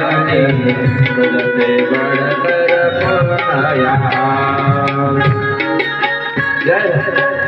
बजते जय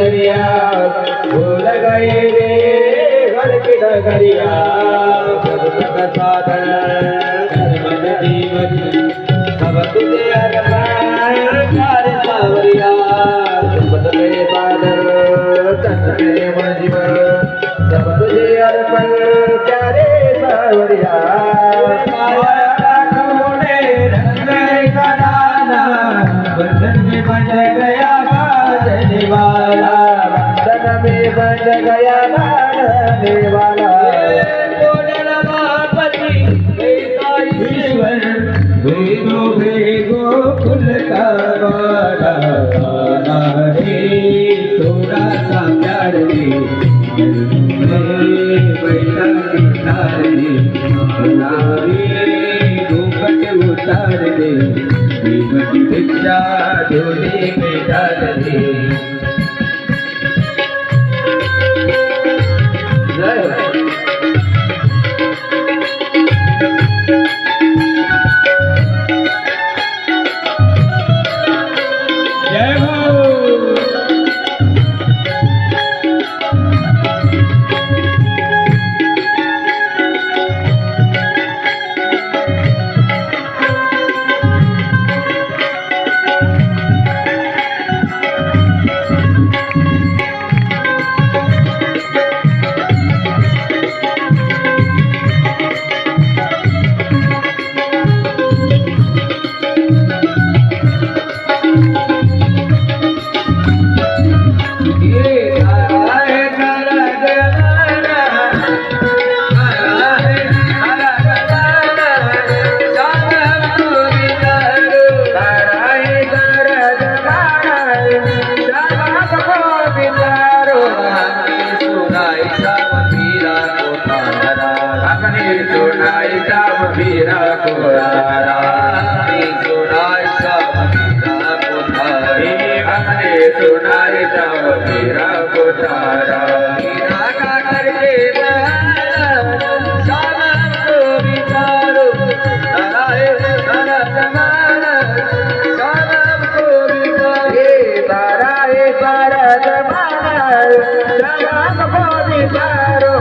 दरिया भुल गए रे घर के दरिया। सब का साधन सब का जीवन सब तुझे अरमान। ফিরা কোরারা সোনায় সব কোথায় আরে সোনায় সব ফিরা কোথারা बारा बारा जमाना राम को बिचारो